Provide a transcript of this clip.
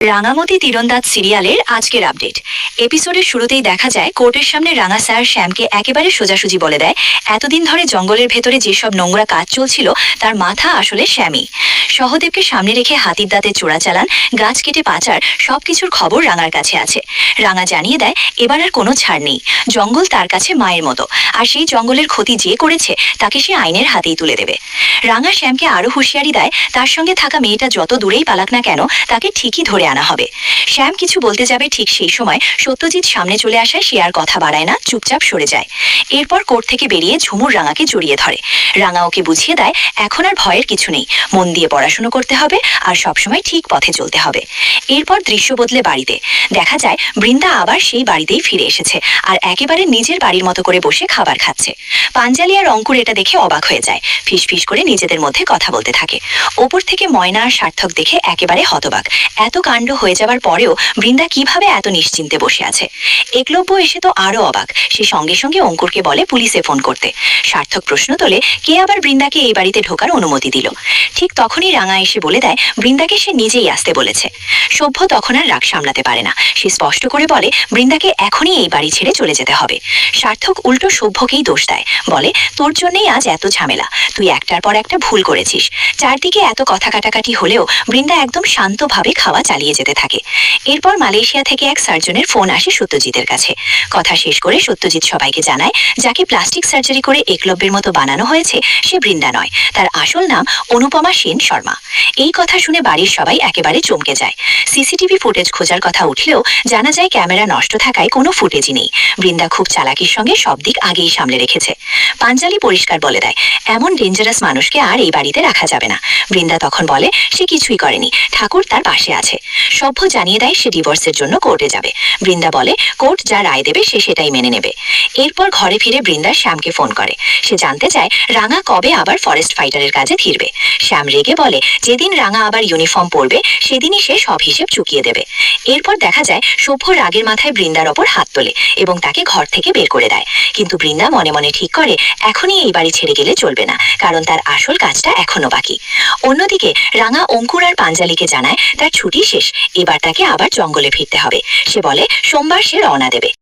রাঙামতি তীরন্দাজ সিরিয়ালের আজকের আপডেট। এপিসোডের শুরুতেই দেখা যায়, কোর্টের সামনে রাঙা স্যার শ্যামকে একেবারে সোজাসুজি বলে দেয়। এতদিন ধরে জঙ্গলের ভেতরে যেসব নোংরা কাজ চলছিল, তার মাথা আসলে শ্যামই। সহদেবকে সামনে রেখে হাতির দাঁতে চোরা চালান, গাছ কেটে পাচার সবকিছুর খবর রাঙার কাছে আছে। রাঙা জানিয়ে দেয়, এবার আর কোনো ছাড় নেই। জঙ্গল তার কাছে মায়ের মতো। আর সেই জঙ্গলের ক্ষতি যে করেছে, তাকে সে আইনের হাতেই তুলে দেবে। রাঙা শ্যামকে আরও হুঁশিয়ারি দেয়, তার সঙ্গে থাকা মেয়েটা যত দূরেই পালাক না কেন, তাকে ঠিকই ধরে আনা হবে। শ্যাম কিছু বলতে যাবে ঠিক সেই সময়, সত্যজিৎ সামনে চলে আসায় সে আর কথা বাড়ায় না, চুপচাপ সরে যায়। এরপর কোর্ট থেকে বেরিয়ে ঝুমুর রাঙাকে জড়িয়ে ধরে। রাঙা ওকে বুঝিয়ে দেয়, এখন আর ভয়ের কিছু নেই। মন দিয়ে পড়াশুনো করতে হবে আর সবসময় ঠিক পথে চলতে হবে। এরপর দৃশ্য বদলে বাড়িতে। দেখা যায়, বৃন্দা আবার সেই বাড়িতেই ফিরে এসেছে আর একেবারে নিজের বাড়ির মতো করে বসে খাবার খাচ্ছে। পাঞ্জালি আর অঙ্কুর এটা দেখে অবাক হয়ে যায়। ফিস ফিস করে নিজেদের মধ্যে কথা বলতে থাকে। ওপর থেকে ময়না আর সার্থক দেখে একেবারে হতবাক। এত কাণ্ড হয়ে যাবার পরেও বৃন্দা কীভাবে এত নিশ্চিন্তে বসে আছে? একলব্য এসে তো আরও অবাক। সে সঙ্গে সঙ্গে অঙ্কুরকে বলে পুলিশে ফোন করতে। সার্থক প্রশ্ন তোলে, কে আবার বৃন্দাকে এই বাড়িতে ঢোকার অনুমতি দিল? ঠিক তখনই রাঙা এসে বলে দেয়, বৃন্দাকে সে নিজেই আসতে বলেছে। সভ্য তখন আর রাগ সামলাতে পারে না। সে স্পষ্ট করে বলে, বৃন্দাকে এখনই এই বাড়ি ছেড়ে চলে যেতে হবে। সার্থক উল্টো সভ্যকেই দোষ দেয়। বলে, তোর জন্যই আজ এত ঝামেলা। তুই একটার পর একটা ভুল করেছিস। চারদিকে এত কথা কাটাকাটি হলেও বৃন্দা একদম শান্তভাবে খাওয়া চালিয়ে যেতে থাকে। এরপর মালয়েশিয়া থেকে এক সার্জনের ফোন আসে সত্যজিতের কাছে। কথা শেষ করে সত্যজিৎ সবাইকে জানায়, যাকে প্লাস্টিক সার্জারি করে একলব্যের মতো বানানো হয়েছে, সে বৃন্দা নয়। তার আসল নাম অনুপমা সেন শর্মা। এই কথা শুনে বাড়ির সবাই একেবারে চমকে যায়। সিসিটিভি ফুটেজ খোঁজার কথা উঠলেও জানা যায় ক্যামেরা নষ্ট থাকায় কোনো ফুটেজই নেই। বৃন্দা খুব চালাকির সঙ্গে সব দিক আগেই সামলে রেখেছে। পাঞ্জালি পরিষ্কার বলে দেয়, এমন ডেঞ্জারাস মানুষকে আর এই বাড়িতে রাখা যাবে না। বৃন্দা তখন বলে, সে কিছুই করেনি। ঠাকুর তার পাশে আছে। সভ্য জানিয়ে দেয় সে ডিভোর্সের জন্য কোর্টে যাবে। বৃন্দা বলে কোর্ট যা রায় দেবে সে সেটাই মেনে নেবে। এরপর ঘরে ফিরে বৃন্দা শ্যামকে ফোন করে। সে জানতে চায়, রাঙা কবে আবার ফরেস্ট ফাইটারের কাজে ফিরবে? শ্যাম রেগে বলে যেদিন রাঙা আবার ইউনিফর্ম পরবে, সেদিনই সে সব হিসেব চুকিয়ে দেবে। এরপর দেখা যায় সভ্য রাগের মাথায় বৃন্দার ওপর হাত তোলে এবং তাকে ঘর থেকে বের করে দেয়। কিন্তু বৃন্দা মনে মনে ঠিক করে, এখনই এই বাড়ি ছেড়ে গেলে চলবে না, কারণ তার আসল কাজটা এখনও বাকি। অন্যদিকে, রাঙা অঙ্কুর আর পাঞ্জালিকে জানায়, তার ছুটি শেষ, এবার তাকে আবার জঙ্গলে ফিরতে হবে। সে বলে, সোমবার সে রওনা দেবে।